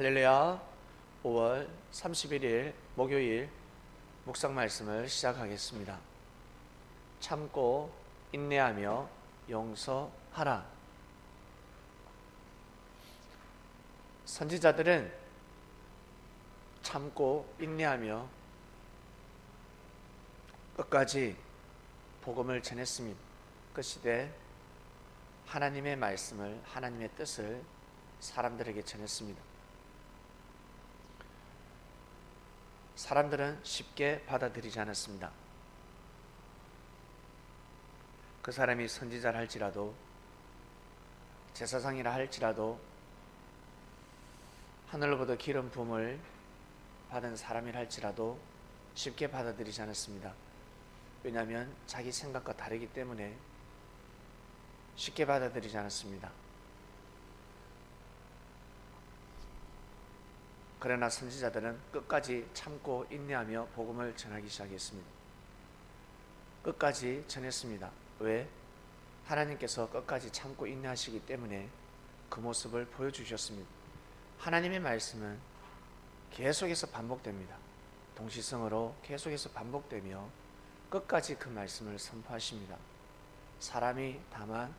할렐루야 5월 31일 목요일 묵상 말씀을 시작하겠습니다. 참고 인내하며 용서하라. 선지자들은 참고 인내하며 끝까지 복음을 전했습니다. 그 시대 하나님의 말씀을 하나님의 뜻을 사람들에게 전했습니다. 사람들은 쉽게 받아들이지 않았습니다. 그 사람이 선지자라 할지라도 제사상이라 할지라도 하늘로부터 기름 부음을 받은 사람이라 할지라도 쉽게 받아들이지 않았습니다. 왜냐하면 자기 생각과 다르기 때문에 쉽게 받아들이지 않았습니다. 그러나 선지자들은 끝까지 참고 인내하며 복음을 전하기 시작했습니다. 끝까지 전했습니다. 왜? 하나님께서 끝까지 참고 인내하시기 때문에 그 모습을 보여주셨습니다. 하나님의 말씀은 계속해서 반복됩니다. 동시성으로 계속해서 반복되며 끝까지 그 말씀을 선포하십니다. 사람이 다만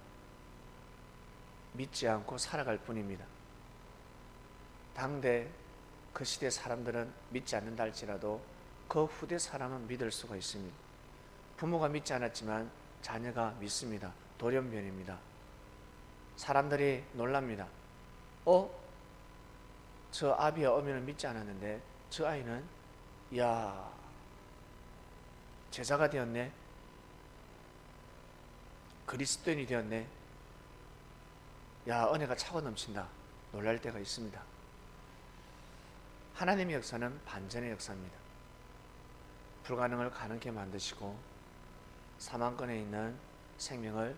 믿지 않고 살아갈 뿐입니다. 당대 그 시대 사람들은 믿지 않는다 할지라도 그 후대 사람은 믿을 수가 있습니다. 부모가 믿지 않았지만 자녀가 믿습니다. 돌연변입니다. 사람들이 놀랍니다. 어? 저 아비와 어미는 믿지 않았는데 저 아이는 야 제자가 되었네. 그리스도인이 되었네. 야 은혜가 차고 넘친다. 놀랄 때가 있습니다. 하나님의 역사는 반전의 역사입니다. 불가능을 가능케 만드시고 사망권에 있는 생명을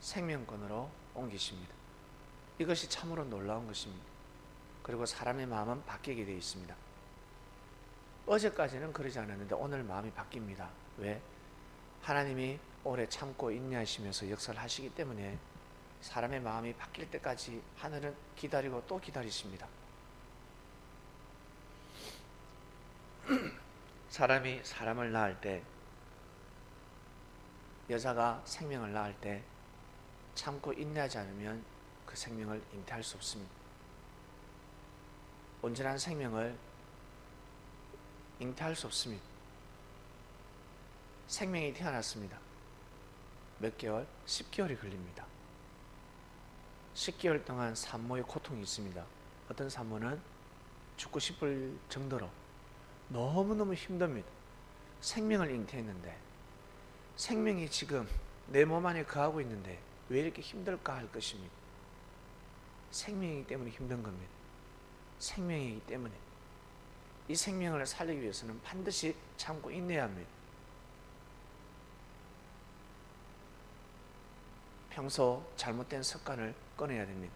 생명권으로 옮기십니다. 이것이 참으로 놀라운 것입니다. 그리고 사람의 마음은 바뀌게 되어 있습니다. 어제까지는 그러지 않았는데 오늘 마음이 바뀝니다. 왜? 하나님이 오래 참고 인내하시면서 역사를 하시기 때문에 사람의 마음이 바뀔 때까지 하늘은 기다리고 또 기다리십니다. 사람이 사람을 낳을 때 여자가 생명을 낳을 때 참고 인내하지 않으면 그 생명을 잉태할 수 없습니다. 온전한 생명을 잉태할 수 없습니다. 생명이 태어났습니다. 몇 개월? 10개월이 걸립니다. 10개월 동안 산모의 고통이 있습니다. 어떤 산모는 죽고 싶을 정도로 너무너무 힘듭니다. 생명을 잉태했는데 생명이 지금 내 몸 안에 거하고 있는데 왜 이렇게 힘들까 할 것입니다. 생명이기 때문에 힘든 겁니다. 생명이기 때문에 이 생명을 살리기 위해서는 반드시 참고 인내해야 합니다. 평소 잘못된 습관을 꺼내야 됩니다.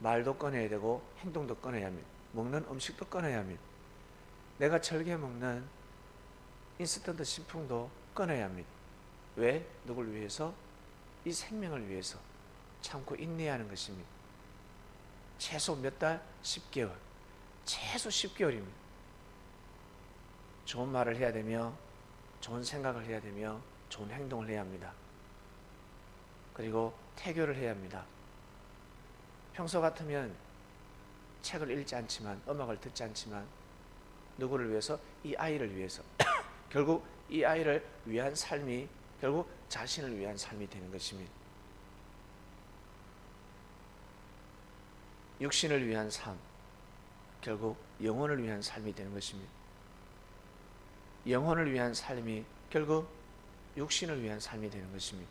말도 꺼내야 되고 행동도 꺼내야 합니다. 먹는 음식도 꺼내야 합니다. 내가 즐겨 먹는 인스턴트 식품도 꺼내야 합니다. 왜? 누굴 위해서? 이 생명을 위해서 참고 인내하는 것입니다. 최소 몇 달? 10개월. 최소 10개월입니다. 좋은 말을 해야 되며, 좋은 생각을 해야 되며, 좋은 행동을 해야 합니다. 그리고 태교를 해야 합니다. 평소 같으면 책을 읽지 않지만 음악을 듣지 않지만 누구를 위해서 이 아이를 위해서 결국 이 아이를 위한 삶이 결국 자신을 위한 삶이 되는 것입니다. 육신을 위한 삶 결국 영혼을 위한 삶이 되는 것입니다. 영혼을 위한 삶이 결국 육신을 위한 삶이 되는 것입니다.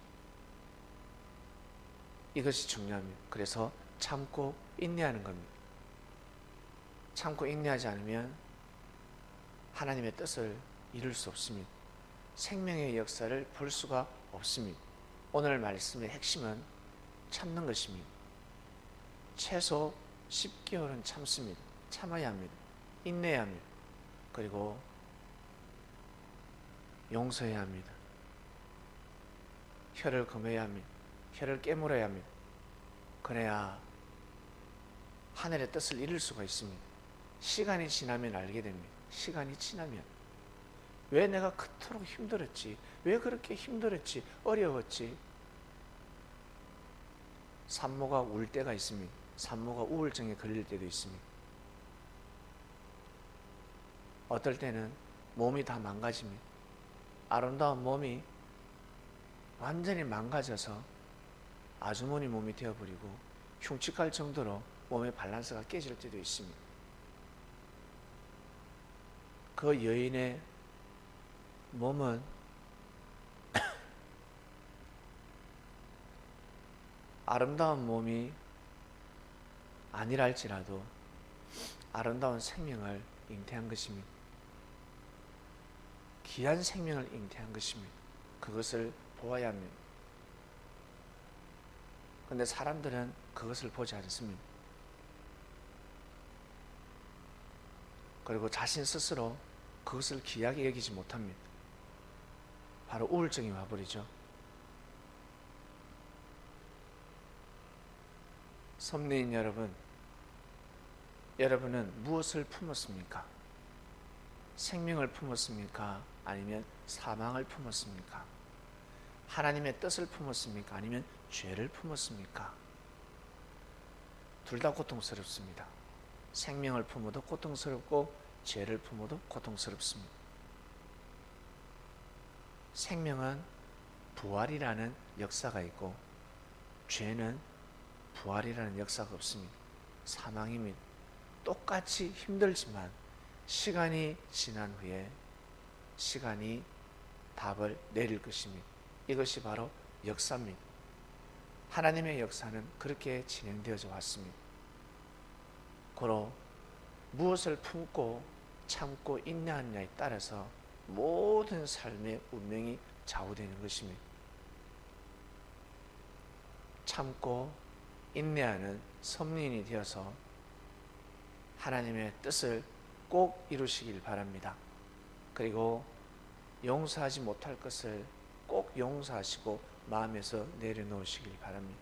이것이 중요합니다. 그래서 참고 인내하는 겁니다. 참고 인내하지 않으면 하나님의 뜻을 이룰 수 없습니다. 생명의 역사를 볼 수가 없습니다. 오늘 말씀의 핵심은 참는 것입니다. 최소 10개월은 참습니다. 참아야 합니다. 인내해야 합니다. 그리고 용서해야 합니다. 혀를 금해야 합니다. 혀를 깨물어야 합니다. 그래야 하늘의 뜻을 잃을 수가 있습니다. 시간이 지나면 알게 됩니다. 시간이 지나면 왜 내가 그토록 힘들었지? 왜 그렇게 힘들었지? 어려웠지? 산모가 울 때가 있습니다. 산모가 우울증에 걸릴 때도 있습니다. 어떨 때는 몸이 다 망가집니다. 아름다운 몸이 완전히 망가져서 아주머니 몸이 되어버리고 흉측할 정도로 몸의 밸런스가 깨질 때도 있습니다. 그 여인의 몸은 아름다운 몸이 아니랄지라도 아름다운 생명을 잉태한 것입니다. 귀한 생명을 잉태한 것입니다. 그것을 보아야 합니다. 근데 사람들은 그것을 보지 않습니다. 그리고 자신 스스로 그것을 귀하게 여기지 못합니다. 바로 우울증이 와버리죠. 섭리인 여러분, 여러분은 무엇을 품었습니까? 생명을 품었습니까? 아니면 사망을 품었습니까? 하나님의 뜻을 품었습니까? 아니면 죄를 품었습니까? 둘 다 고통스럽습니다. 생명을 품어도 고통스럽고 죄를 품어도 고통스럽습니다. 생명은 부활이라는 역사가 있고 죄는 부활이라는 역사가 없습니다. 사망입니다. 똑같이 힘들지만 시간이 지난 후에 시간이 답을 내릴 것입니다. 이것이 바로 역사입니다. 하나님의 역사는 그렇게 진행되어져 왔습니다. 고로 무엇을 품고 참고 인내하느냐에 따라서 모든 삶의 운명이 좌우되는 것입니다. 참고 인내하는 섭리인이 되어서 하나님의 뜻을 꼭 이루시길 바랍니다. 그리고 용서하지 못할 것을 꼭 용서하시고 마음에서 내려놓으시길 바랍니다.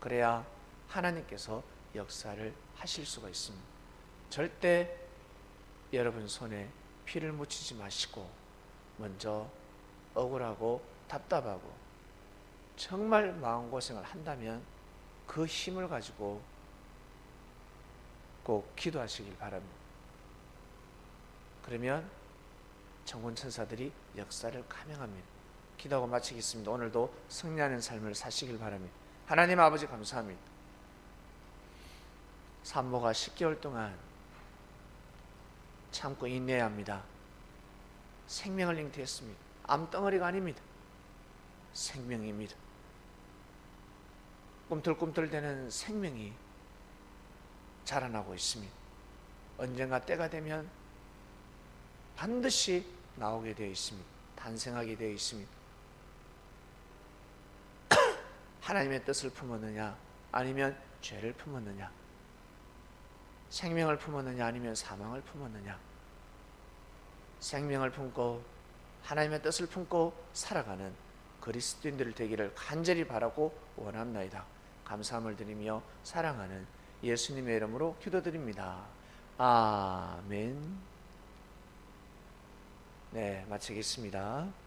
그래야 하나님께서 역사를 하실 수가 있습니다. 절대 여러분 손에 피를 묻히지 마시고 먼저 억울하고 답답하고 정말 마음고생을 한다면 그 힘을 가지고 꼭 기도하시길 바랍니다. 그러면 정군 천사들이 역사를 감행합니다. 기도하고 마치겠습니다. 오늘도 승리하는 삶을 사시길 바랍니다. 하나님 아버지 감사합니다. 산모가 10개월 동안 참고 인내해야 합니다. 생명을 잉태했습니다. 암덩어리가 아닙니다. 생명입니다. 꿈틀꿈틀대는 생명이 자라나고 있습니다. 언젠가 때가 되면 반드시 나오게 되어 있습니다. 탄생하게 되어 있습니다. 하나님의 뜻을 품었느냐, 아니면 죄를 품었느냐, 생명을 품었느냐, 아니면 사망을 품었느냐, 생명을 품고 하나님의 뜻을 품고 살아가는 그리스도인들 되기를 간절히 바라고 원합나이다. 감사함을 드리며 사랑하는 예수님의 이름으로 기도드립니다. 아멘. 네, 마치겠습니다.